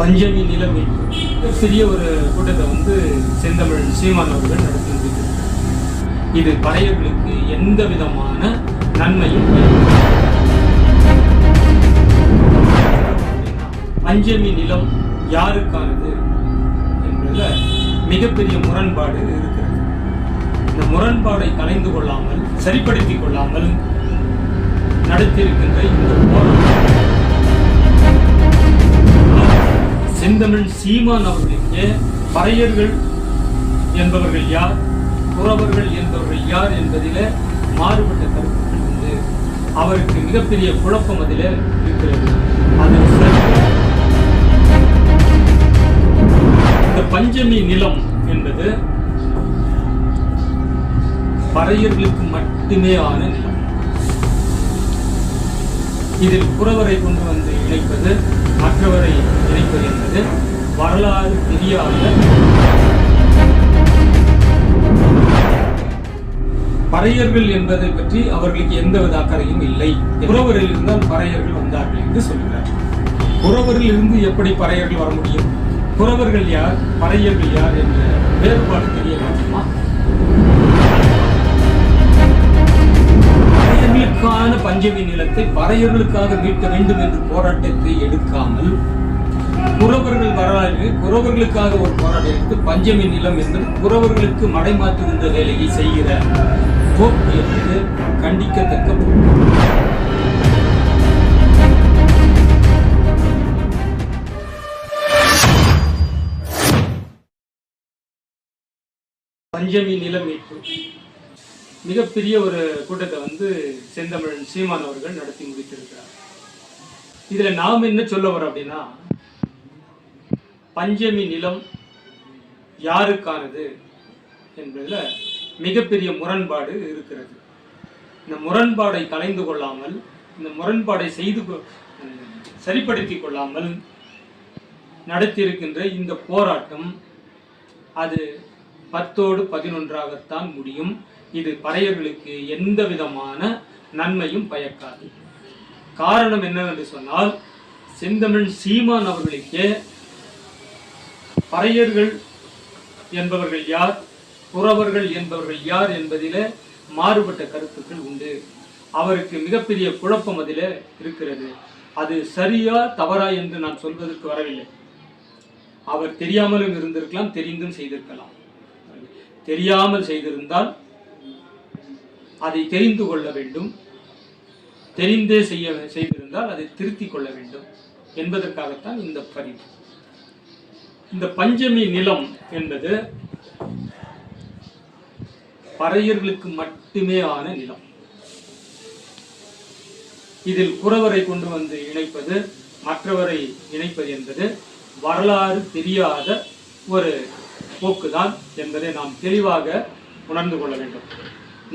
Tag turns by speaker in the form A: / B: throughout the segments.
A: பஞ்சமி நிலைமை. சிறிய ஒரு கூட்டத்தை வந்து செந்தமிழ் சீமான் அவர்கள் நடத்தி முடித்திருக்கிறார் இது படையர்களுக்கு எந்த விதமான நன்மையும் பஞ்சமி நிலம் யாருக்கானது என்பதில் மிகப்பெரிய முரண்பாடு இருக்கிறது. இந்த முரண்பாடை கலைந்து கொள்ளாமல் சரிப்படுத்திக் கொள்ளாமல் நடத்தியிருக்கின்ற இந்த போராட்டம் செந்தமிழ் சீமான் அவர்களுக்கு பறையர்கள் என்பவர்கள் யார்? புறவர்கள் என்பவர்கள் யார் என்பதில் மாறுபட்ட கருத்துக்கள் உண்டு அவருக்கு மிகப்பெரிய குழப்பம் அதில் இருக்கிறது. அது இந்த பஞ்சமி நிலம் என்பது பறையர்களுக்கு மட்டுமே ஆன நிலம். இதில் புறவரை கொண்டு வந்து இணைப்பது மற்றவரை இணைப்பது என்பது வரலாறு தெரியாத பறையர்கள் என்பதை பற்றி அவர்களுக்கு எந்தவித அக்கறையும் இல்லை. புறவரில் இருந்தால் பறையர்கள் வந்தார்கள் என்று சொல்கிறார். புறவரில் இருந்து எப்படி பறையர்கள் வர முடியும்? புறவர்கள் யார்? பறையர்கள் யார் என்ற வேறுபாடு தெரியவில்லை. வேண்டுமா பறையர்களுக்கான பஞ்சமி நிலத்தை பறையர்களுக்காக மீட்க வேண்டும் என்ற போராட்டத்தை எடுக்காமல் குறவர்கள் வரலாறு குறவர்களுக்காக ஒரு போராட்டம் எடுத்து பஞ்சமி நிலம் என்று குறவர்களுக்கு மடைமாற்றுகின்ற வேலையை செய்கிற போக்கு என்பது கண்டிக்கத்தக்க பஞ்சமி நிலம் மீட்பு. மிகப்பெரிய ஒரு கூட்டத்தை வந்து செந்தமிழன் சீமான் அவர்கள் நடத்தி முடித்திருக்கிறார். இதில் நாம் என்ன சொல்ல வரோம் அப்படின்னா பஞ்சமி நிலம் யாருக்கானது என்பதில் மிகப்பெரிய முரண்பாடு இருக்கிறது. இந்த முரண்பாடை கலைந்து கொள்ளாமல் இந்த முரண்பாடை செய்து சரிப்படுத்தி கொள்ளாமல் நடத்தியிருக்கின்ற இந்த போராட்டம் அது பத்தோடு பதினொன்றாகத்தான் முடியும். இது பறையர்களுக்கு எந்த விதமான நன்மையும் பயக்காது. காரணம் என்னவென்று சொன்னால் செந்தமிழ் சீமான் அவர்களுக்கே பறையர்கள் என்பவர்கள் யார் புறவர்கள் என்பவர்கள் யார் என்பதில மாறுபட்ட கருத்துக்கள் உண்டு. அவருக்கு மிகப்பெரிய குழப்பம் அதில் இருக்கிறது. அது சரியா தவறா என்று நான் சொல்வதற்கு வரவில்லை. அவர் தெரியாமலும் இருந்திருக்கலாம் தெரிந்தும் செய்திருக்கலாம். தெரியாமல் செய்திருந்தால் அதை தெரிந்து கொள்ள வேண்டும். தெரிந்தே செய்ய செய்திருந்தால் அதை திருத்திக் கொள்ள வேண்டும். என்பதற்காகத்தான் இந்த பதிவு இந்த பஞ்சமி நிலம் என்பது பறையர்களுக்கு மட்டுமே ஆன நிலம். இதில் குறவரை கொண்டு வந்து இணைப்பது மற்றவரை இணைப்பது என்பது வரலாறு தெரியாத ஒரு போக்குதான் என்பதை நாம் தெளிவாக உணர்ந்து கொள்ள வேண்டும்.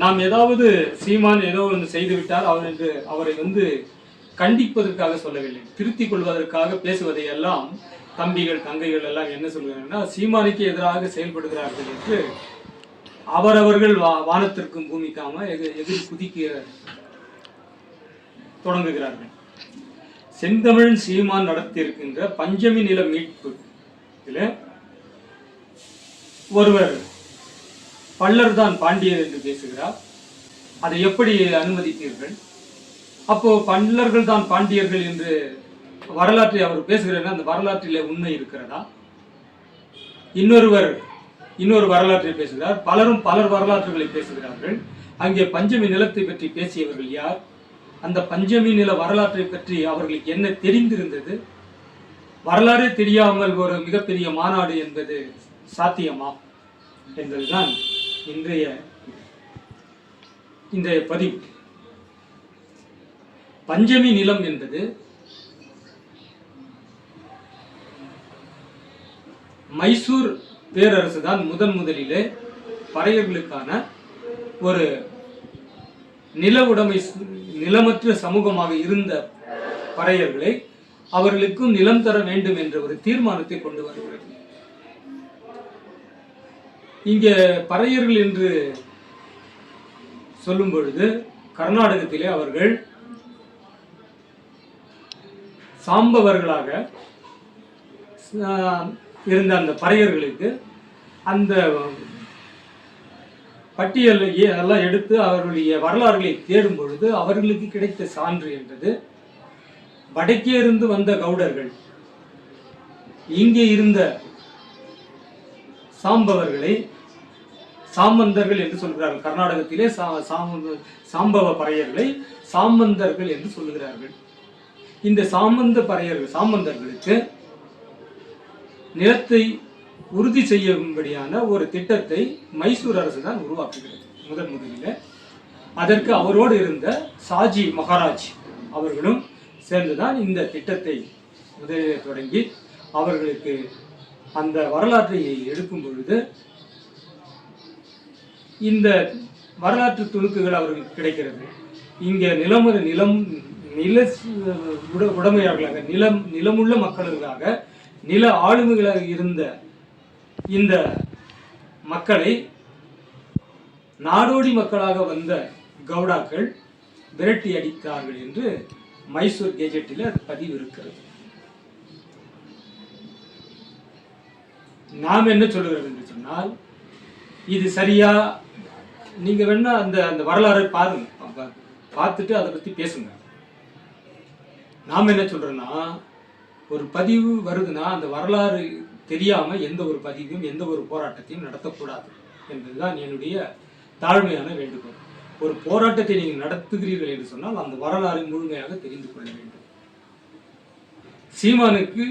A: நாம் ஏதாவது சீமான் ஏதோ ஒன்று செய்துவிட்டால் அவர் என்று அவரை வந்து கண்டிப்பதற்காக சொல்லவில்லை. திருத்திக் கொள்வதற்காக பேசுவதை எல்லாம் தம்பிகள் தங்கைகள் எல்லாம் என்ன சொல்கிறாங்கன்னா சீமானுக்கு எதிராக செயல்படுகிறார்கள் என்று அவரவர்கள் வா வானத்திற்கும் பூமிக்காம எது எதிர் குதிக்க தொடங்குகிறார்கள். செந்தமிழ் சீமான் நடத்தியிருக்கின்ற பஞ்சமி நில மீட்பு இதில் ஒருவர் பல்லர் தான் பாண்டியர் என்று பேசுகிறார். அதை எப்படி அனுமதித்தீர்கள்? அப்போ பல்லர்கள் தான் பாண்டியர்கள் என்று வரலாற்றை அவர் பேசுகிறார். அந்த வரலாற்றிலே உண்மை இருக்கிறதா? இன்னொருவர் இன்னொரு வரலாற்றை பேசுகிறார். பலரும் பலர் வரலாற்றுகளை பேசுகிறார்கள். அங்கே பஞ்சமி நிலத்தை பற்றி பேசியவர்கள் யார்? அந்த பஞ்சமி நில வரலாற்றை பற்றி அவர்களுக்கு என்ன தெரிந்திருந்தது? வரலாறே தெரியாமல் ஒரு மிகப்பெரிய மாநாடு என்பது சாத்தியமா? என்பதுதான் இன்றைய இந்த பதிவு. பஞ்சமி நிலம் என்பது மைசூர் பேரரசு தான் முதன் முதலிலே பறையர்களுக்கான ஒரு நில உடைமை நிலமற்ற சமூகமாக இருந்த பறையர்களை அவர்களுக்கும் நிலம் தர வேண்டும் என்ற ஒரு தீர்மானத்தை கொண்டு வருகிறது. இங்கே பறையர்கள் என்று சொல்லும் பொழுது கர்நாடகத்திலே அவர்கள் சாம்பவர்களாக இருந்த அந்த பறையர்களுக்கு அந்த பட்டியலை எல்லாம் எடுத்து அவர்களுடைய வரலாறுகளை தேடும் பொழுது அவர்களுக்கு கிடைத்த சான்று என்பது வடக்கே இருந்து வந்த கவுடர்கள் இங்கே இருந்த சாம்பவர்களை சாமந்தர்கள் என்று சொல்கிறார்கள். கர்நாடகத்திலே சா- சாம்பவ பறையர்களை சாமந்தர்கள் என்று சொல்லுகிறார்கள். இந்த சாமந்த பறையர்கள் சாமந்தர்களுக்கு நிலத்தை உறுதி செய்யும்படியான ஒரு திட்டத்தை மைசூர் அரசு தான் உருவாக்குகிறது. முதன் முதலில். அதற்கு அவரோடு இருந்த சாஜி மகாராஜ் அவர்களும் சேர்ந்துதான் இந்த திட்டத்தை முதலில் தொடங்கி அவர்களுக்கு அந்த வரலாற்றை எடுக்கும் பொழுது இந்த வரலாற்று துணுக்குகள் அவர்களுக்கு கிடைக்கிறது. இங்கே நிலம் நிலம் நில உட- உடமையாளர்களாக நிலம் நிலமுள்ள மக்களுக்காக நில ஆளுமைகளாக இருந்த இந்த மக்களை நாடோடி மக்களாக வந்த கவுடாக்கள் விரட்டி அடித்தார்கள் என்று மைசூர் கெஜெட்டில் அது பதிவு இருக்கிறது நாம் என்ன சொல்லுகிறோம் என்று சொன்னால் இது சரியா? நீங்கள் வேணா அந்த அந்த வரலாறை பாருங்க. பார்த்துட்டு அதை பற்றி பேசுங்க. நாம் என்ன சொல்கிறோன்னா ஒரு பதிவு வருதுன்னா அந்த வரலாறு தெரியாமல் எந்த ஒரு பதிவும் எந்த ஒரு போராட்டத்தையும் நடத்தக்கூடாது. என்பதுதான் என்னுடைய தாழ்மையான வேண்டுகோள். ஒரு போராட்டத்தை நீங்கள் நடத்துகிறீர்கள் என்று சொன்னால் அந்த வரலாறு முழுமையாக தெரிந்து கொள்ள வேண்டும். சீமானுக்கு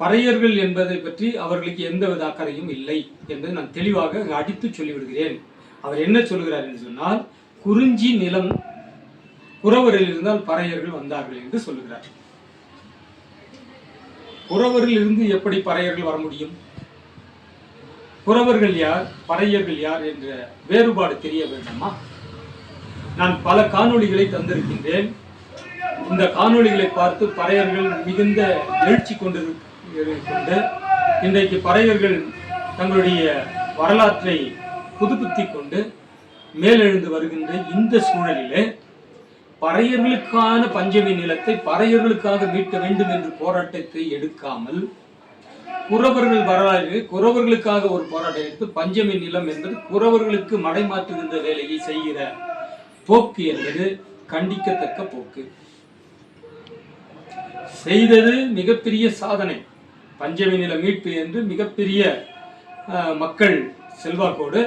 A: பறையர்கள் என்பதை பற்றி அவர்களுக்கு எந்தவித அக்கறையும் இல்லை என்று நான் தெளிவாக அடித்து சொல்லிவிடுகிறேன். அவர் என்ன சொல்கிறார் என்று சொன்னால் குறிஞ்சி நிலம் புறவரில் இருந்தால் பறையர்கள் வந்தார்கள் என்று சொல்லுகிறார். புறவரில் இருந்து எப்படி பறையர்கள் வர முடியும்? புறவர்கள் யார் பறையர்கள் யார் என்ற வேறுபாடு தெரிய வேண்டாமா? நான் பல காணொளிகளை தந்திருக்கின்றேன். இந்த காணொளிகளை பார்த்து பறையர்கள் மிகுந்த எழுச்சி கொண்டு கொண்டு இன்றைக்கு பறையர்கள் தங்களுடைய வரலாற்றை புதுப்பித்து கொண்டு மேலெழுந்து வருகின்ற இந்த சூழலிலே பறையர்களுக்கான பஞ்சமி நிலத்தை பறையர்களுக்காக மீட்க வேண்டும் என்று போராட்டத்தை எடுக்காமல் குறவர்கள் வரலாறு குறவர்களுக்காக ஒரு போராட்டம் எடுத்து பஞ்சமி நிலம் என்பது குறவர்களுக்கு மடைமாற்றுகின்ற வேலையை செய்கிற போக்கு என்பது கண்டிக்கத்தக்க போக்கு. செய்தது மிகப்பெரிய சாதனை. பஞ்சமி நில மீட்பு என்று மிகப்பெரிய மக்கள் செல்வாக்கோடு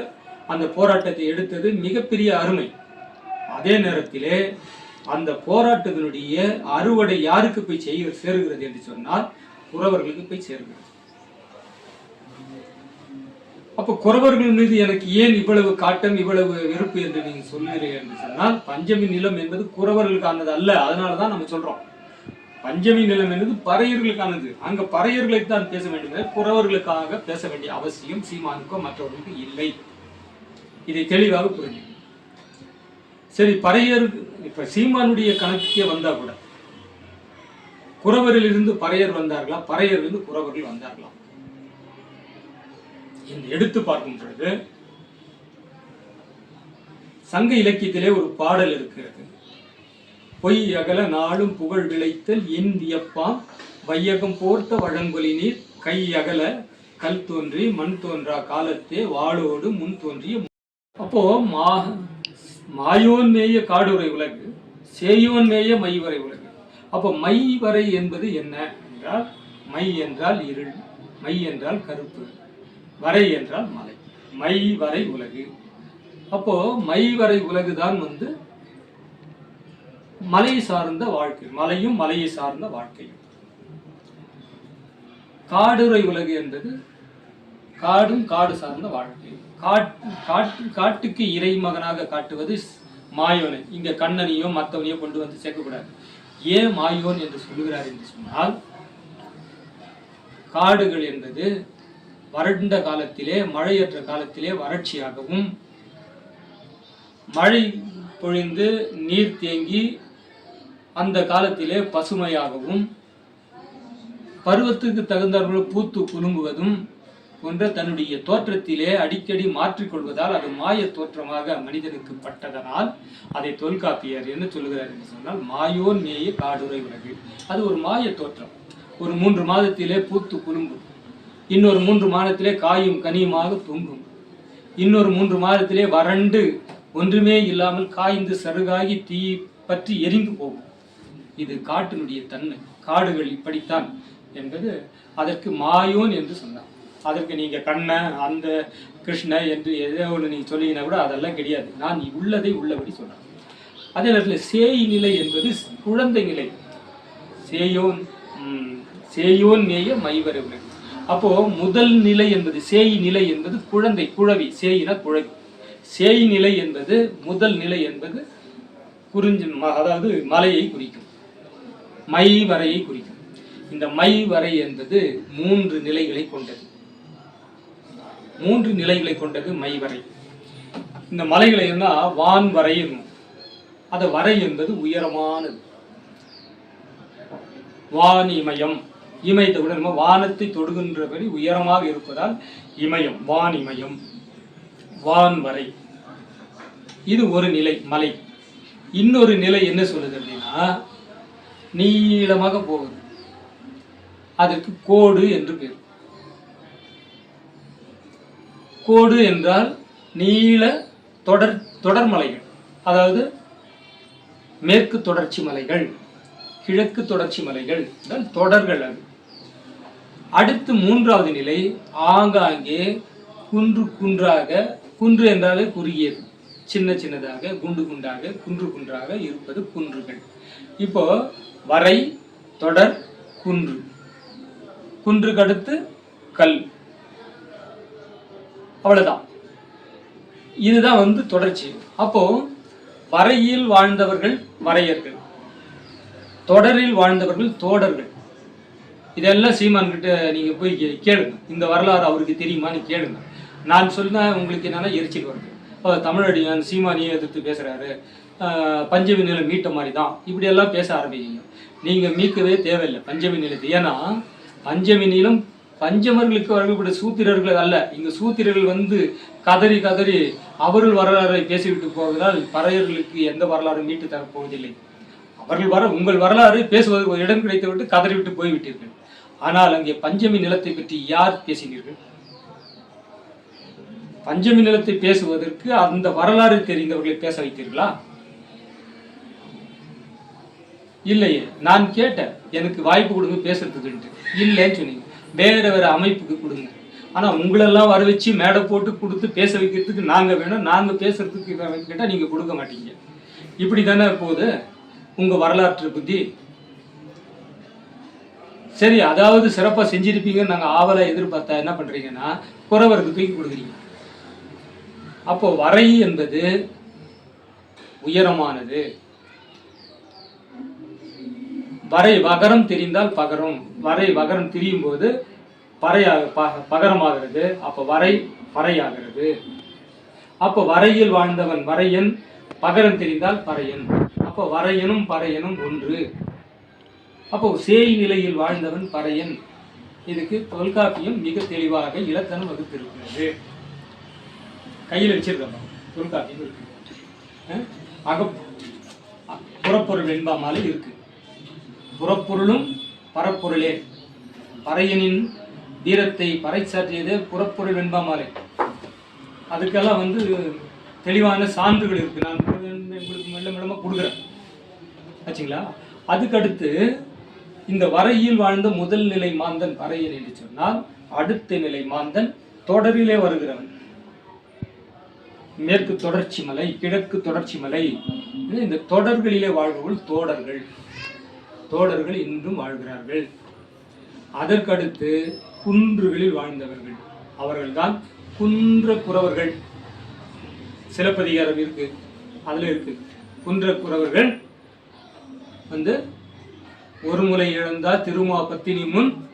A: அந்த போராட்டத்தை எடுத்தது மிகப்பெரிய அருமை. அதே நேரத்திலே அந்த போராட்டத்தினுடைய அறுவடை யாருக்கு போய் செய்ய சேருகிறது என்று சொன்னால் குறவர்களுக்கு போய் சேருகிறது. அப்ப குறவர்கள் மீது எனக்கு ஏன் இவ்வளவு காட்டம் இவ்வளவு வெறுப்பு என்று நீங்க சொல்கிறீர்கள் என்று சொன்னால் பஞ்சமி நிலம் என்பது குறவர்களுக்கானது அல்ல. அதனால தான் நம்ம சொல்றோம். பஞ்சமி நிலம் என்பது பறையர்களுக்கானது. அங்க பறையர்களை தான் பேச வேண்டும். புறவர்களுக்காக பேச வேண்டிய அவசியம் சீமானுக்கோ மற்றவர்களுக்கு இல்லை. இதை தெளிவாக புரிஞ்சு சரி பறையர் இப்ப சீமானுடைய கணக்குக்கே வந்தா கூட குறவரிலிருந்து பறையர் வந்தார்களா? பறையரிலிருந்து குறவர்கள் வந்தார்களா? என்று எடுத்து பார்க்கும் பொழுது சங்க இலக்கியத்திலே ஒரு பாடல் இருக்கிறது. பொய் அகல நாளும் புகழ் விளைத்தல் என் வையகம் போர்த்த வழங்கொலி நீர் கை அகல கல் தோன்றி மண் தோன்றா காலத்தே வாளோடு முன் தோன்றிய அப்போ மா மாயோன் மேய காடுரை உலகு சேயோன் மேய மைவரை உலகு. அப்போ மைவரை என்பது என்ன என்றால் மை என்றால் இருள் மை என்றால் கருப்பு வரை என்றால் மலை மை வரை உலகு. அப்போ மை வரை உலகு தான் வந்து மலை சார்ந்த வாழ்க்கை மலையும் மலையை சார்ந்த வாழ்க்கையும் காடுரை உலகு என்பது காடும் காடு சார்ந்த வாழ்க்கை. காட் காட்டு காட்டுக்கு இறை மகனாக காட்டுவது மாயோனை. இங்க கண்ணனையோ மற்றவனையோ கொண்டு வந்து சேர்க்கக்கூடாது. ஏன் மாயோன் என்று சொல்லுகிறார் என்று சொன்னால் காடுகள் என்பது வறண்ட காலத்திலே மழையற்ற காலத்திலே வறட்சியாகவும் மழை பொழிந்து நீர் தேங்கி அந்த காலத்திலே பசுமையாகவும் பருவத்துக்கு தகுந்தாற்போல் பூத்து குலுங்குவதும் போன்ற தன்னுடைய தோற்றத்திலே அடிக்கடி மாற்றிக்கொள்வதால் அது மாய தோற்றமாக மனிதனுக்கு பட்டதனால் அதை தொல்காப்பியர் என்ன சொல்கிறார் என்று சொன்னால் மாயோன் மேய காடுரை உலகு. அது ஒரு மாய தோற்றம். ஒரு மூன்று மாதத்திலே பூத்து குலுங்கும். இன்னொரு மூன்று மாதத்திலே காயும் கனியுமாக தொங்கும். இன்னொரு மூன்று மாதத்திலே வறண்டு ஒன்றுமே இல்லாமல் காய்ந்து சருகாகி தீ பற்றி எரிந்து போகும். இது காட்டினுடைய தன்மை. காடுகள் இப்படித்தான் என்பது அதற்கு மாயோன் என்று சொன்னார் அதற்கு நீங்க கண்ண அந்த கிருஷ்ண என்று எதோ ஒன்று நீங்க சொல்லிங்கன்னா கூட அதெல்லாம் கிடையாது. நான் உள்ளதை உள்ளபடி சொல்றேன். அதே நேரத்தில் சேய் நிலை என்பது குழந்தை நிலை. சேயோன் சேயோன் மேய மைவரவு. அப்போ முதல் நிலை என்பது சேய் நிலை என்பது குழந்தை குழவி. சேயின குழவி. சேய் நிலை என்பது முதல் நிலை என்பது குறிஞ்சி ம- அதாவது மலையை குறிக்கும். மை வரையை குறிக்கும். இந்த மை வரை என்பது மூன்று நிலைகளை கொண்டது. மூன்று நிலைகளை கொண்டது மை வரை. இந்த மலைகளை என்ன? வான் வரை அது வரை என்பது உயரமானது. வான் இமயம். இமயத்தை விட நம்ம வானத்தை தொடுகின்றபடி உயரமாக இருப்பதால் இமயம் வான் இமயம். வான் வரை. இது ஒரு நிலை மலை. இன்னொரு நிலை என்ன சொல்லுது அப்படின்னா நீளமாக போகுது. அதற்கு கோடு என்று பேர். கோடு என்றால் நீள தொடர் தொடர் மலைகள். அதாவது மேற்கு தொடர்ச்சி மலைகள் கிழக்கு தொடர்ச்சி மலைகள் என்றால் தொடர்கள் அது. அடுத்து மூன்றாவது நிலை ஆங்காங்கே குன்று குன்றாக குன்று என்றாலே குறுகியது. சின்ன சின்னதாக குண்டு குண்டாக குன்று குன்றாக இருப்பது குன்றுகள். இப்போ வரை தொடர் குன்று. குன்றுக்கு அடுத்து கல். அவ்வளவுதான். இதுதான் வந்து தொடர்ச்சி. அப்போ வரையில் வாழ்ந்தவர்கள் வரையர்கள். தொடரில் வாழ்ந்தவர்கள் தோடர்கள். இதெல்லாம் சீமான் கிட்ட நீங்க போய் கே- கேளுங்க. இந்த வரலாறு அவருக்கு தெரியுமான்னு கேளுங்க. நான் சொன்னால் உங்களுக்கு என்னன்னா எரிச்சல் வருது. இப்போ தமிழடியான் சீமானியை எதிர்த்து பேசுறாரு? பஞ்சமி நிலம் மீட்ட மாதிரி தான் இப்படியெல்லாம் பேச ஆரம்பிக்கீங்க. நீங்கள் மீட்கவே தேவையில்லை. பஞ்சமி நிலத்தை. ஏன்னா பஞ்சமி நிலம் பஞ்சமர்களுக்கு வரக்கூடிய சூத்திரர்கள் அல்ல. இங்கே சூத்திரர்கள் வந்து கதறி கதறி அவர்கள் வரலாறை பேசிவிட்டு போவதால் பறையர்களுக்கு எந்த வரலாறும் மீட்டு தரப்போவதில்லை அவர்கள் வர உங்கள் வரலாறு பேசுவதற்கு ஒரு இடம் கிடைத்து விட்டு கதறிவிட்டு போய்விட்டீர்கள். ஆனால் அங்கே பஞ்சமி நிலத்தை பற்றி யார் பேசினீர்கள்? பஞ்சமி நிலத்தை பேசுவதற்கு அந்த வரலாறு தெரிந்தவர்களை பேச வைத்தீர்களா? இல்லையே நான் கேட்டேன் எனக்கு வாய்ப்பு கொடுங்க பேசுறதுக்குன்ட்டு இல்லைன்னு சொன்னீங்க. வேற வேற அமைப்புக்கு கொடுங்க. ஆனால் உங்களெல்லாம் வர வச்சு மேடை போட்டு கொடுத்து பேச வைக்கிறதுக்கு நாங்கள் வேணும். நாங்கள் பேசுறதுக்கு கேட்டால் நீங்கள் கொடுக்க மாட்டீங்க. இப்படி தானே போகுது? உங்கள் வரலாற்றை பற்றி சரி அதாவது சிறப்பாக செஞ்சிருப்பீங்கன்னு நாங்கள் ஆவலை எதிர்பார்த்தா என்ன பண்ணுறீங்கன்னா குறவருக்கு தூக்கி கொடுக்குறீங்க. அப்போ வரை என்பது உயரமானது. வரை வகரம் தெரிந்தால் பகரம். வரை வகரம் திரியும் போது பறையாக ப- பகரமாகிறது. அப்போ வரை பறையாகிறது. அப்போ வரையில் வாழ்ந்தவன் வரையன் பகரம் தெரிந்தால் பறையன். அப்போ வரையனும் பறையனும் ஒன்று. அப்போ சேய் நிலையில் வாழ்ந்தவன் பறையன். இதுக்கு தொல்காப்பியம் மிக தெளிவாக இலக்கணம் வகுத்திருக்கிறது. கையில் வச்சிருக்கோம் தொல்காப்பியம் இருக்கு. அக புறப்பொருள் வெண்பாமாலை இருக்குது புறப்பொருளும் பரப்பொருளே. பறையனின் வீரத்தை பறைச்சாற்றியதே புறப்பொருள் வெண்பாமாலை. அதுக்கெல்லாம் வந்து தெளிவான சான்றுகள் இருக்கு. நான் உங்களுக்கு மெல்ல மெல்லமாக கொடுக்குறேன். ஆச்சுங்களா? அதுக்கடுத்து இந்த வரையில் வாழ்ந்த முதல் நிலை மாந்தன் பறையன் என்று சொன்னால் அடுத்த நிலை மாந்தன் தொடரிலே வருகிறவன். மேற்கு தொடர்ச்சி மலை கிழக்கு தொடர்ச்சி மலை. இந்த தொடர்களிலே வாழ்பவர்கள் தோடர்கள். தோடர்கள் இன்றும் வாழ்கிறார்கள். அதற்கடுத்து குன்றுகளில் வாழ்ந்தவர்கள். அவர்கள்தான் குன்ற குறவர்கள் சிலப்பதிகாரம் இருக்கு. அதில் இருக்கு. குன்ற குறவர்கள் வந்து ஒரு முறை இழந்தா திருமா பத்தினி முன்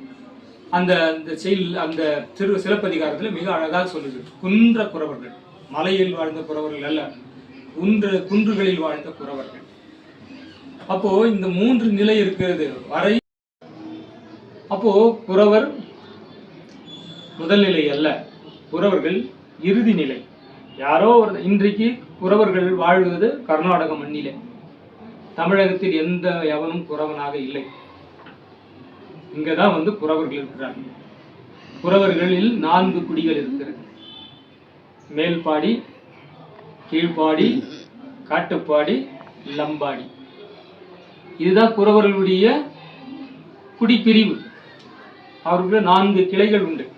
A: அந்த அந்த செயல் அந்த திரு சிலப்பதிகாரத்தில் மிக அழகாக சொல்லுது. குன்ற குறவர்கள் மலையில் வாழ்ந்த குறவர்கள் அல்ல. குன்று குன்றுகளில் வாழ்ந்த குறவர்கள். அப்போ இந்த மூன்று நிலை இருக்கிறது. வரை அப்போ புறவர் முதல் நிலை அல்ல. புறவர்கள் இறுதி நிலை. யாரோ ஒரு இன்றைக்கு புறவர்கள் வாழ்வது கர்நாடக மண்ணிலே. தமிழகத்தில் எந்த எவனும் புறவனாக இல்லை. இங்கே தான் வந்து புறவர்கள் இருக்கிறார்கள் புறவர்களில் நான்கு குடிகள் இருக்கிறது. மேல்பாடி கீழ்ப்பாடி காட்டுப்பாடி லம்பாடி. இதுதான் குறவர்களுடைய குடிப்பிரிவு. அவருக்கு நான்கு கிளைகள் உண்டு.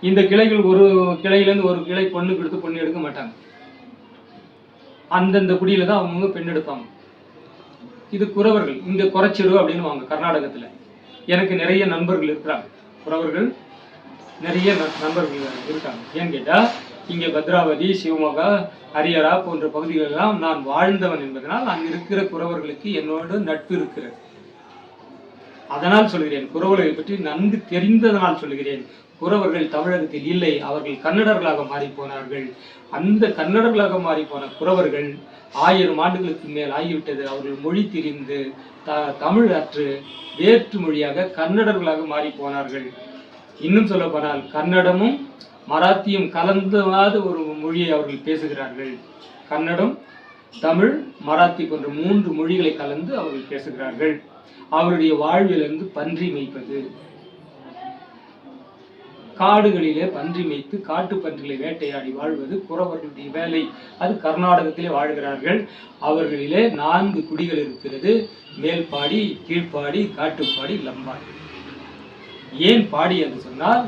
A: இந்த கிளைகள் ஒரு கிளையிலேருந்து ஒரு கிளை பொண்ணு கொடுத்து பொண்ணு எடுக்க மாட்டாங்க. அந்தந்த குடியில தான் அவங்க பெண் எடுப்பாங்க. இது குறவர்கள். இந்த குறைச்சிரு அப்படின்னு வாங்க கர்நாடகத்துல. எனக்கு நிறைய நண்பர்கள் இருக்கிறாங்க. குறவர்கள் நிறைய ந- நண்பர்கள் இருக்காங்க. ஏன்னு கேட்டா இங்கே பத்ராவதி சிவமோகா ஹரிஹரா போன்ற பகுதிகளெல்லாம் நான் வாழ்ந்தவன் என்பதனால் அங்க இருக்கிற குறவர்களுக்கு என்னோடு நட்பு இருக்கிறது. அதனால் சொல்கிறேன் குறவர்களை பற்றி நன்கு தெரிந்ததனால் சொல்கிறேன். குறவர்கள் தமிழகத்தில் இல்லை அவர்கள் கன்னடர்களாக மாறி போனார்கள் அந்த கன்னடர்களாக மாறி போன குறவர்கள் ஆயிரம் ஆண்டுகளுக்கு மேல் ஆகிவிட்டது. அவர்கள் மொழி திரிந்து த தமிழ் அற்று வேற்று மொழியாக கன்னடர்களாக மாறி போனார்கள் இன்னும் சொல்ல போனால் கன்னடமும் மராத்தியும் கலந்தவாத ஒரு மொழியை அவர்கள் பேசுகிறார்கள். கன்னடம் தமிழ் மராத்தி போன்ற மூன்று மொழிகளை கலந்து அவர்கள் பேசுகிறார்கள். அவருடைய வாழ்விலிருந்து பன்றி மேய்ப்பது. காடுகளிலே பன்றி மேய்த்து காட்டு பன்றிகளை வேட்டையாடி வாழ்வது குறவர்களுடைய வேலை. அது கர்நாடகத்திலே வாழ்கிறார்கள். அவர்களிலே நான்கு குடிகள் இருக்கிறது. மேல்பாடி கீழ்ப்பாடி காட்டுப்பாடி லம்பாடி. ஏன் பாடி என்று சொன்னால்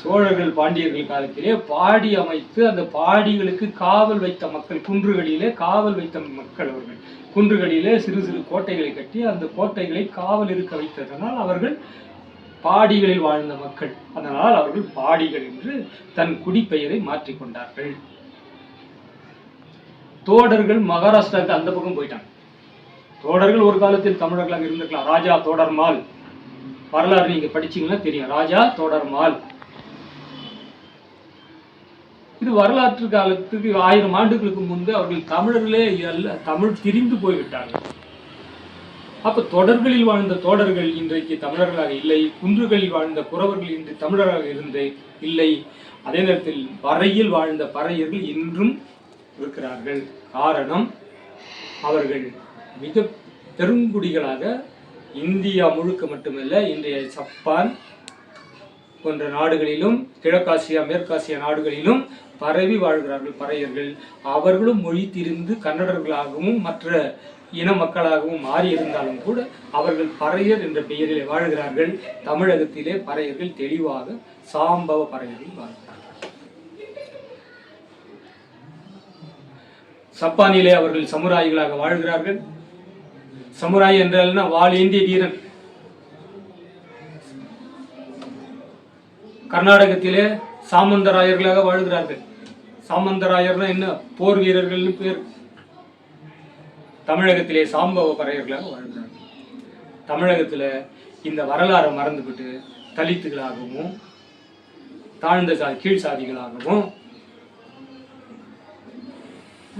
A: சோழர்கள் பாண்டியர்கள் காலத்திலே பாடி அமைத்து அந்த பாடிகளுக்கு காவல் வைத்த மக்கள் குன்றுகளிலே காவல் வைத்த மக்கள் அவர்கள். குன்றுகளிலே சிறு சிறு கோட்டைகளை கட்டி அந்த கோட்டைகளை காவல் இருக்க வைத்ததனால் அவர்கள் பாடிகளில் வாழ்ந்த மக்கள். அதனால் அவர்கள் பாடிகள் என்று தன் குடிப்பெயரை மாற்றிக்கொண்டார்கள் தோடர்கள் மகாராஷ்டிராவுக்கு அந்த பக்கம் போயிட்டாங்க. தோடர்கள் ஒரு காலத்தில் தமிழர்களாக இருந்திருக்கலாம். ராஜா தோடர்மால் வரலாறு நீங்க படிச்சீங்கன்னா தெரியும். ராஜா தோடர்மால் இது வரலாற்று காலத்துக்கு ஆயிரம் ஆண்டுகளுக்கு முன்பு அவர்கள் தமிழர்களே அல்ல தமிழ் திரிந்து போய்விட்டார்கள். அப்ப தொடர்களில் வாழ்ந்த தோடர்கள் இன்றைக்கு தமிழர்களாக இல்லை குன்றுகளில் வாழ்ந்த குறவர்கள் இன்று தமிழராக இருந்து இல்லை. அதே நேரத்தில் வரையில் வாழ்ந்த பறையர்கள் இன்றும் இருக்கிறார்கள். காரணம் அவர்கள் மிக பெருங்குடிகளாக இந்தியா முழுக்க மட்டுமல்ல இன்றைய ஜப்பான் போன்ற நாடுகளிலும் கிழக்காசியா மேற்காசியா நாடுகளிலும் பரவி வாழ்கிறார்கள் பறையர்கள். அவர்களும் மொழி திரிந்து கன்னடர்களாகவும் மற்ற இன மக்களாகவும் மாறி இருந்தாலும் கூட அவர்கள் பறையர் என்ற பெயரிலே வாழ்கிறார்கள். தமிழகத்திலே பறையர்கள் தெளிவாக சாம்பவ பறையர்கள் வாழ்கிறார்கள். சப்பானிலே அவர்கள் சமுராய்களாக வாழ்கிறார்கள். சமுராய் என்றால்னா வாழ் ஏந்திய வீரன். கர்நாடகத்திலே சாமந்தராயர்களாக வாழ்கிறார்கள். சாமந்தராயர்னா என்ன? போர் வீரர்கள்னு பேர். தமிழகத்திலே சாம்பவப்பறையர்களாக வாழ்கிறார்கள். தமிழகத்தில் இந்த வரலாறை மறந்துவிட்டு தலித்துகளாகவும் தாழ்ந்த சா கீழ் சாதிகளாகவும்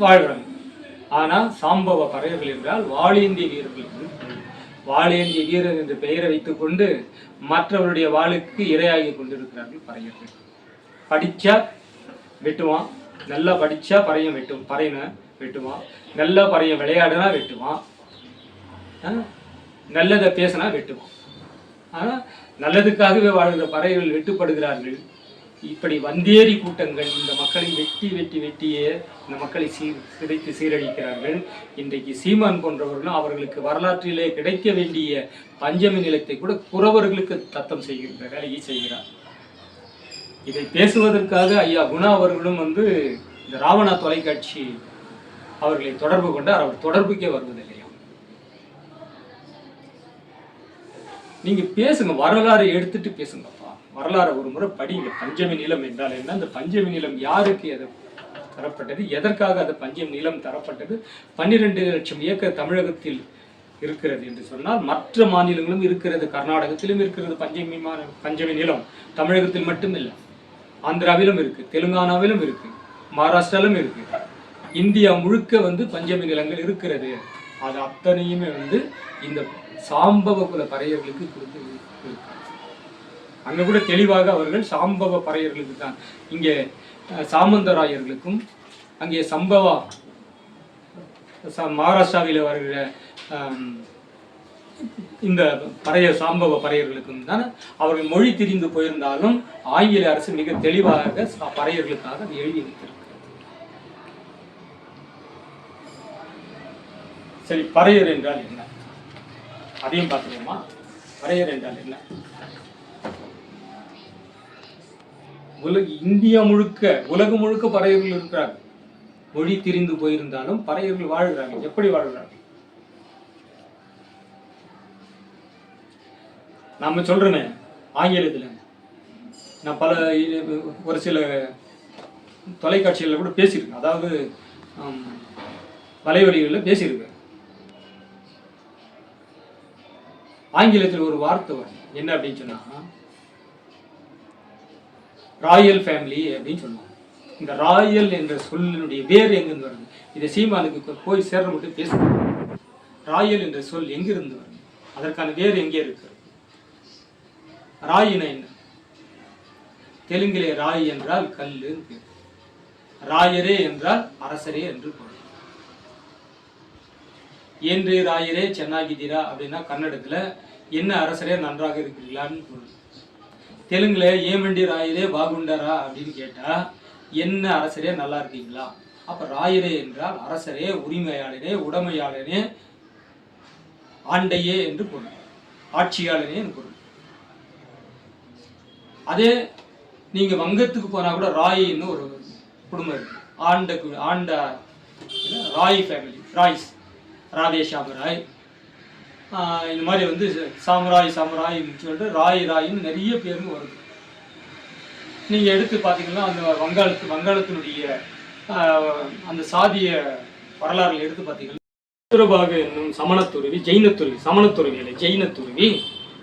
A: வாழ்கிறாங்க. ஆனால் சாம்பவ பறையர்கள் என்றால் வாழிந்திய வீரர்கள். என்று வாளேந்திய வீரர் என்று பெயரை வைத்துக்கொண்டு மற்றவருடைய வாளுக்கு இரையாகி கொண்டிருக்கிறார்கள் பறையர்கள். படிச்சா வெட்டுவான் நல்லா படிச்சா பறையும் வெட்டும். பறையனை வெட்டுவான் நல்லா பறையன் விளையாடுனா வெட்டுவான் நல்லதை பேசினா வெட்டுவான் ஆனால் நல்லதுக்காகவே வாழ்கிற பறவைகள் வெட்டுப்படுகிறார்கள். இப்படி வந்தேரி கூட்டங்கள் இந்த மக்களை வெட்டி வெட்டி வெட்டியே இந்த மக்களை சீர் சிதைத்து சீரழிக்கிறார்கள். இன்றைக்கு சீமான் போன்றவர்களும் அவர்களுக்கு வரலாற்றிலே கிடைக்க வேண்டிய பஞ்சமி நிலத்தை கூட குறவர்களுக்கு தத்தம் செய்கின்ற வேலையை செய்கிறார். இதை பேசுவதற்காக ஐயா குணா அவர்களும் வந்து இந்த ராவணா தொலைக்காட்சி அவர்களை தொடர்பு கொண்டார். அவர் தொடர்புக்கே வருவதில்லையா? நீங்க பேசுங்க வரலாறை எடுத்துட்டு பேசுங்கப்பா வரலாறு ஒரு முறை படிங்க. பஞ்சமி நிலம் என்றால் என்ன? அந்த பஞ்சமி நிலம் யாருக்கு எது தரப்பட்டது? எதற்காக அந்த பஞ்சமி நிலம் தரப்பட்டது? பன்னிரெண்டு லட்சம் ஏக்கர் தமிழகத்தில் இருக்கிறது என்று சொன்னால் மற்ற மாநிலங்களும் இருக்கிறது. கர்நாடகத்திலும் இருக்கிறது பஞ்சமி பஞ்சமி நிலம் தமிழகத்தில் மட்டுமில்லை. ஆந்திராவிலும் இருக்கு தெலுங்கானாவிலும் இருக்கு மகாராஷ்டிராவிலும் இருக்கு. இந்தியா முழுக்க வந்து பஞ்சமி நிலங்கள் இருக்கிறது. அது அத்தனையுமே வந்து இந்த சாம்பவ குல பறையர்களுக்கு கொடுத்து இருக்கு. அங்கே கூட தெளிவாக அவர்கள் சாம்பவ பறையர்களுக்கு தான் இங்கே சாமந்தராயர்களுக்கும் அங்கே சம்பவா மகாராஷ்டிராவில் வருகிற இந்த பறைய சாம்பவ பறையர்களுக்கும் தான் அவர்கள் மொழி திரிந்து போயிருந்தாலும் ஆங்கில அரசு மிக தெளிவாக ச- பறையர்களுக்காக எழுதி வைத்திருக்கிறது. சரி பறையர் என்றால் என்ன? அதையும் பார்த்துக்கோமா பறையர் என்றால் என்ன? உலக இந்தியா முழுக்க உலகம் முழுக்க பறையர்கள் இருக்கிறார்கள். மொழி திரிந்து போயிருந்தாலும் பறையர்கள் வாழ்கிறார்கள். எப்படி வாழ்கிறார்கள்? நாம சொல்றேனே ஆங்கிலத்தில். நான் பல ஒரு சில தொலைக்காட்சிகளில் கூட பேசியிருக்கேன். அதாவது வலைவழிகளில் பேசியிருக்கேன். ஆங்கிலத்தில் ஒரு வார்த்தை வரும். என்ன அப்படின்னு சொன்னா ராயல் ஃபேமிலி அப்படின்னு சொல்லுவாங்க. இந்த ராயல் என்ற சொல்லினுடைய வேர் எங்கிருந்து வருது? இதை சீமானுக்கு போய் சேர்ற மட்டும் பேசுவாங்க ராயல் என்ற சொல் எங்கிருந்து வருது? அதற்கான வேர் எங்கே இருக்கு? ராயினா என்ன? தெலுங்கிலே ராய் என்றால் கல்லு பேர். ராயரே என்றால் அரசரே என்று பொருள். என்று ராயரே சென்னாகிதிரா அப்படின்னா கன்னடத்துல என்ன அரசரே நன்றாக இருக்கிறீர்களான்னு பொருள். தெலுங்குல ஏமண்டி ராயரே பாகுண்டரா அப்படின்னு கேட்டா என்ன அரசரே நல்லா இருக்கீங்களா? அப்ப ராயரே என்றால் அரசரே உரிமையாளரே உடமையாளரே ஆண்டையே என்று பொருள். ஆட்சியாளரே என்று பொருள். அதே நீங்க வங்கத்துக்கு போனா கூட ராயின்னு ஒரு குடும்பம் இருக்கு. ஆண்ட கு- ஆண்ட ராய் ஃபேமிலி ராய்ஸ் ராதேஷாம ராய் இந்த மாதிரி வந்து சாமுராய் சாமுராய் சொல்லிட்டு ராய் ராயின்னு நிறைய பேருங்க வருது. நீங்கள் எடுத்து பார்த்தீங்கன்னா அந்த வங்காளத்து வங்காளத்தினுடைய அந்த சாதிய வரலாறுல எடுத்து பார்த்தீங்கன்னா சுரபாக என்னும் சமணத்துருவி ஜெயினத்துருவி சமணத்துருவி இல்லை ஜெயினத்துருவி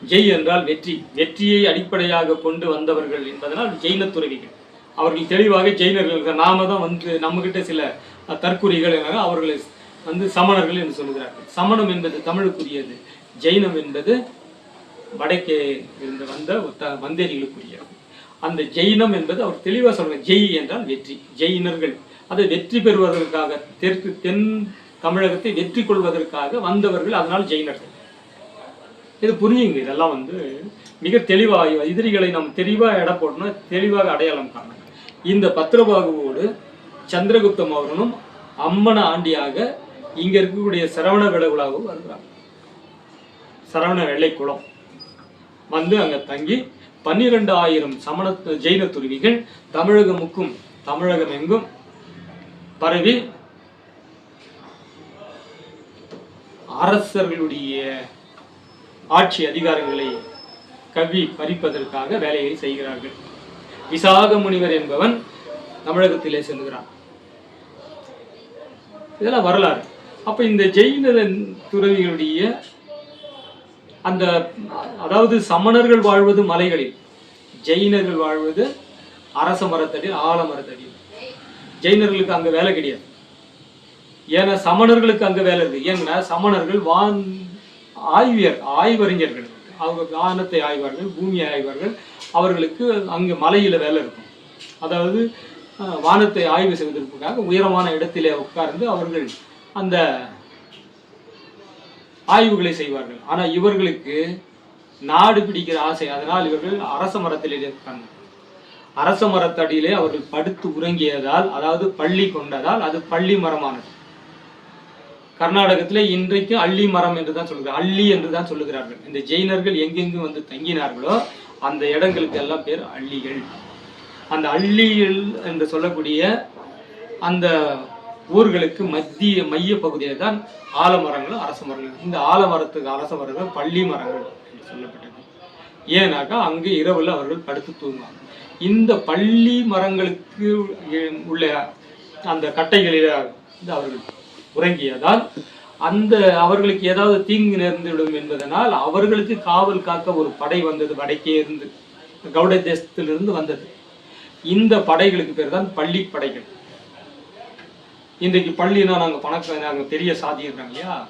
A: ஜெய் என்றால் வெற்றி. வெற்றியை அடிப்படையாக கொண்டு வந்தவர்கள் என்பதனால் ஜெயினத்துறவிகள் அவர்கள் தெளிவாக ஜெயினர்கள் நாம தான் வந்து நம்மகிட்ட சில அஹ், தற்குறிகள் அவர்களை வந்து சமணர்கள் என்று சொல்லுகிறார்கள் சமணம் என்பது தமிழுக்குரியது. ஜெயினம் என்பது வடக்கே இருந்து வந்த வந்தேரிகளுக்குரியது. அந்த ஜெயினம் என்பது அவர் தெளிவாக சொல்றாங்க ஜெய் என்றால் வெற்றி. ஜெயினர்கள் அதை வெற்றி பெறுவதற்காக தெற்கு தென் தமிழகத்தை வெற்றி கொள்வதற்காக வந்தவர்கள் அதனால் ஜெயினர்கள் இது புரியுங்க. இதெல்லாம் வந்து மிக தெளிவாக எதிரிகளை நாம் தெளிவாக இட போடணும் தெளிவாக அடையாளம் காணணும். இந்த பத்திரபாகுவோடு சந்திரகுப்த மௌரனும் அம்மன ஆண்டியாக இங்க இருக்கக்கூடிய சரவண விலகுலாகவும் வருகிறாங்க சரவண வெள்ளை குளம் வந்து அங்க தங்கி பன்னிரண்டு ஆயிரம் சமண ஜெயின துருவிகள் தமிழகமுக்கும் தமிழகம் எங்கும் பரவி அரசர்களுடைய ஆட்சி அதிகாரங்களை கவி பறிப்பதற்காக வேலையை செய்கிறார்கள். விசாக முனிவர் என்பவன் தமிழகத்திலே செல்கிறான். இதெல்லாம் வரலாறு. அப்போ இந்த ஜெயின துறவிகளுடைய அந்த அதாவது சமணர்கள் வாழ்வது மலைகளில் ஜெயினர்கள் வாழ்வது அரச மரத்தடியில் ஆலமரத்தடியில் ஜெயினர்களுக்கு அங்கே வேலை கிடையாது. ஏன்னா சமணர்களுக்கு அங்கே வேலை இருக்குது ஏன்னா சமணர்கள் வான் ஆய்வியர் ஆய்வறிஞர்கள். அவங்க வானத்தை ஆய்வார்கள் பூமியை ஆய்வார்கள். அவர்களுக்கு அங்கே மலையில் வேலை இருக்கும். அதாவது வானத்தை ஆய்வு செய்வதற்காக உயரமான இடத்திலே உட்கார்ந்து அவர்கள் அந்த ஆய்வுகளை செய்வார்கள். ஆனால் இவர்களுக்கு நாடு பிடிக்கிற ஆசை. அதனால் இவர்கள் அரச மரத்தில் இருக்காங்க. அரச மரத்தடியிலே அவர்கள் படுத்து உறங்கியதால் அதாவது பள்ளி கொண்டதால் அது பள்ளி மரமானது. கர்நாடகத்திலே இன்றைக்கு அள்ளி மரம் என்று தான் சொல்லுகிறார். அள்ளி என்று தான் சொல்லுகிறார்கள். இந்த ஜெயினர்கள் எங்கெங்கு வந்து தங்கினார்களோ அந்த இடங்களுக்கு எல்லாம் பேர் அள்ளிகள். அந்த அள்ளிகள் என்று சொல்லக்கூடிய அந்த ஊர்களுக்கு மத்திய மைய பகுதியில் தான் ஆலமரங்களும் அரச மரங்களும். இந்த ஆலமரத்துக்கு அரச மரங்கள் பள்ளி மரங்கள் என்று சொல்லப்பட்டது. ஏன்னாக்கா அங்கு இரவுல அவர்கள் படுத்து தூங்குவாங்க. இந்த பள்ளி மரங்களுக்கு உள்ள அந்த கட்டைகளில் வந்து அவர்கள் உறங்கியதால் அந்த அவர்களுக்கு ஏதாவது தீங்கு நேர்ந்துவிடும் என்பதனால் அவர்களுக்கு காவல் காக்க ஒரு படை வந்தது வடக்கே இருந்து கவுட தேசத்திலிருந்து வந்தது. இந்த படைகளுக்கு பேர் தான் பள்ளி படைகள். இன்றைக்கு பள்ளினா நாங்கள் பணக்க நாங்கள் பெரிய சாதின்றாங்க இல்லையா?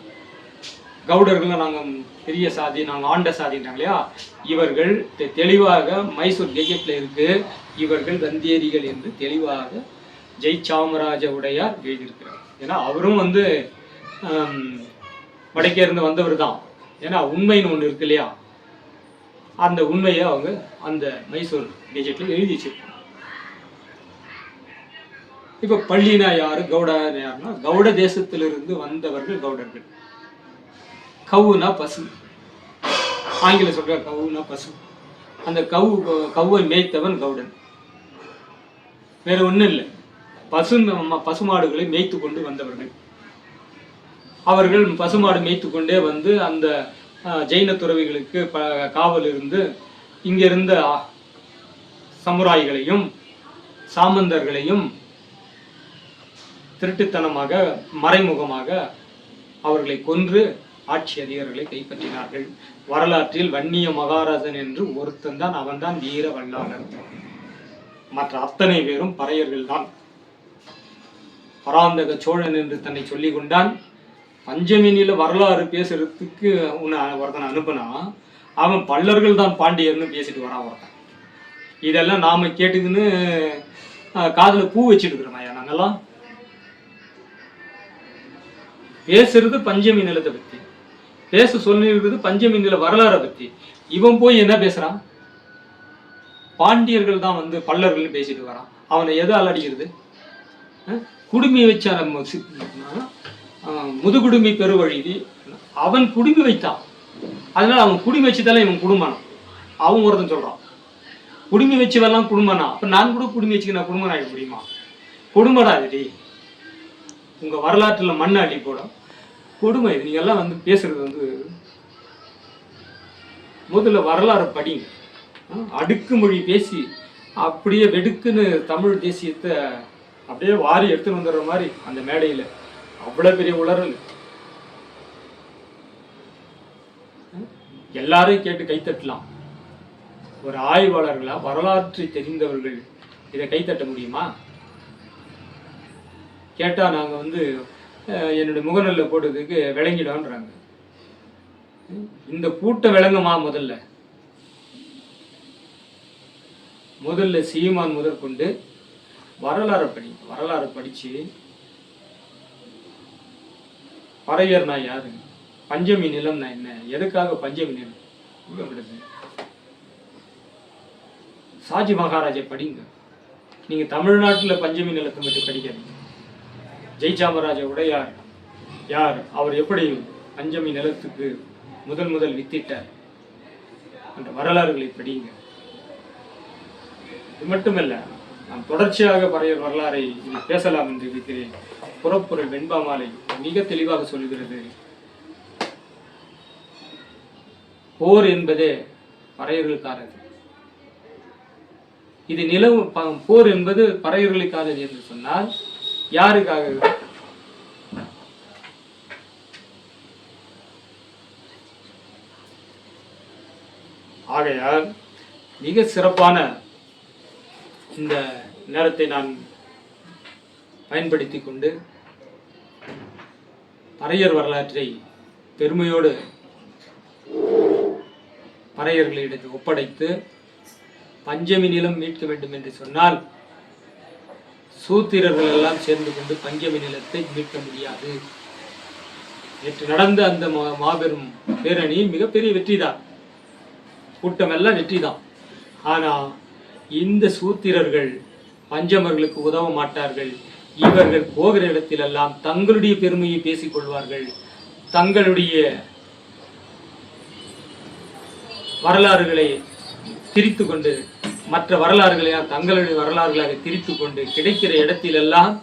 A: கவுடர்கள் நாங்கள் பெரிய சாதி நாங்கள் ஆண்ட சாதின்றாங்க இல்லையா? இவர்கள் தெ- தெளிவாக மைசூர் கெஜெட்டில் இருக்கு. இவர்கள் வந்தியரிகள் என்று தெளிவாக ஜெய் சாமராஜ உடையார் எழுதியிருக்கிறார். ஏன்னா அவரும் வந்து ஆம், வடக்கே இருந்து வந்தவர் தான். ஏன்னா உண்மைன்னு ஒன்று இருக்கு இல்லையா? அந்த உண்மையை அவங்க அந்த மைசூர் கெஜெட்டில் எழுதி வச்சிருக்காங்க இப்போ பள்ளினா யாரு? கவுடா யாருன்னா கவுட தேசத்திலிருந்து வந்தவர்கள் கவுடர்கள். கவுனா பசு. ஆங்கில சொல்ற கவுனா பசு. அந்த கவு கவ்வை மேய்த்தவன் கவுடன். வேற ஒண்ணும் இல்லை. பசு பசுமாடுகளை மேய்த்து கொண்டு வந்தவர்கள். அவர்கள் பசுமாடு மேய்த்து கொண்டே வந்து அந்த ஜெயின துறவிகளுக்கு ப காவல் இருந்து இங்கிருந்த சமுராய்களையும் சாமந்தர்களையும் திருட்டுத்தனமாக மறைமுகமாக அவர்களை கொன்று ஆட்சி அதிகாரிகளை கைப்பற்றினார்கள். வரலாற்றில் வன்னிய மகாராஜன் என்று ஒருத்தன் தான் அவன்தான் வீர வல்லாளன். மற்ற அத்தனை பேரும் பறையர்கள் தான். பராந்தக சோழன் என்று தன்னை சொல்லிக் கொண்டான். பஞ்சமினியில வரலாறு பேசுறதுக்கு உன்னை ஒருத்தனை அனுப்புனா அவன் பல்லர்கள் தான் பாண்டியர்னு பேசிட்டு வரான் ஒருத்தன். இதெல்லாம் நாம கேட்டுக்கின்னு காதில் பூ வச்சுட்டு இருக்கிறோம் ஐயா நாங்கெல்லாம். பேசுறது பஞ்சமி நிலத்தை பத்தி. பேச சொல்லியிருக்குது பஞ்சமி நில வரலாறை பத்தி. இவன் போய் என்ன பேசுறான்? பாண்டியர்கள் தான் வந்து பல்லர்கள்னு பேசிட்டு வரான். அவனை எதை அடிக்கிறது குடுமி வச்ச முதுகுடுமி பெருவழி அவன் குடுமி வைத்தான். அதனால அவன் குடுமி வச்சதால இவன் குடும்பம். அவன் ஒருத்தன் சொல்றான். குடுமி வச்சவெல்லாம் குடும்பனா அப்ப நான் கூட குடுமி வச்சுக்க நான் குடும்பம் ஆகிட முடியுமா? குடும்படா இதுடி உங்க வரலாற்றுல மண் அள்ளி போடும். கொடுமை நீங்கள்லாம் எல்லாம் வந்து பேசுறது வந்து முதல்ல வரலாறு படிங்க. அடுக்கு அடுக்குமொழி பேசி அப்படியே வெடுக்குன்னு தமிழ் தேசியத்தை அப்படியே வாரி எடுத்துன்னு வந்துடுற மாதிரி அந்த மேடையில். அவ்வளோ பெரிய உளறல். ஆ, எல்லாரையும் கேட்டு கைத்தட்டலாம். ஒரு ஆய்வாளர்களா வரலாற்றை தெரிந்தவர்கள் இதை கைத்தட்ட முடியுமா? கேட்டால் நாங்கள் வந்து என்னுடைய முகநூல்ல போட்டதுக்கு விளங்கிடோன்றாங்க இந்த கூட்டம் விளங்குமா முதல்ல? முதல்ல சீமான் முதற்கொண்டு வரலாறு படி வரலாறு படித்து பறையர்னா யாரு? பஞ்சமி நிலம்னா என்ன? எதுக்காக பஞ்சமி நிலம்? விடுது. சாஜி மகாராஜை படிங்க. நீங்கள் தமிழ்நாட்டில் பஞ்சமி நிலத்தை மட்டும் படிக்காதீங்க. ஜெய்சாமராஜ உடையார். யார்? அவர் எப்படி அஞ்சமி நிலத்துக்கு முதல் முதல் வித்திட்டார்? என்ற வரலாறுகளை படிங்க. இது மட்டுமல்ல நான் தொடர்ச்சியாக பறையர் வரலாறை பேசலாம் என்று இருக்கிறேன் புறப்பொருள் வெண்பா மாலை மிக தெளிவாக சொல்கிறது. போர் என்பதே பறையர்களுக்கானது. இது நிலவு போர் என்பது பறையர்களுக்கானது என்று சொன்னால் யாருக்காக? ஆகையால் மிக சிறப்பான இந்த நேரத்தை நான் பயன்படுத்தி கொண்டு பறையர் வரலாற்றை பெருமையோடு பறையர்களிடத்தில் ஒப்படைத்து பஞ்சமி நிலம் மீட்க வேண்டும் என்று சொன்னால் சூத்திரர்கள் எல்லாம் சேர்ந்து கொண்டு பஞ்சமி நிலத்தை மீட்க முடியாது. நேற்று நடந்த அந்த மா- மாபெரும் பேரணி மிகப்பெரிய வெற்றிதான். கூட்டம் எல்லாம் வெற்றிதான். ஆனால் இந்த சூத்திரர்கள் பஞ்சமர்களுக்கு உதவ மாட்டார்கள். இவர்கள் போகிற இடத்திலெல்லாம் தங்களுடைய பெருமையை பேசிக் கொள்வார்கள். தங்களுடைய வரலாறுகளை திரித்து கொண்டு மற்ற வரலாறுகளை தங்களுடைய வரலாறுகளாக திரித்து கொண்டு கிடைக்கிற இடத்திலெல்லாம்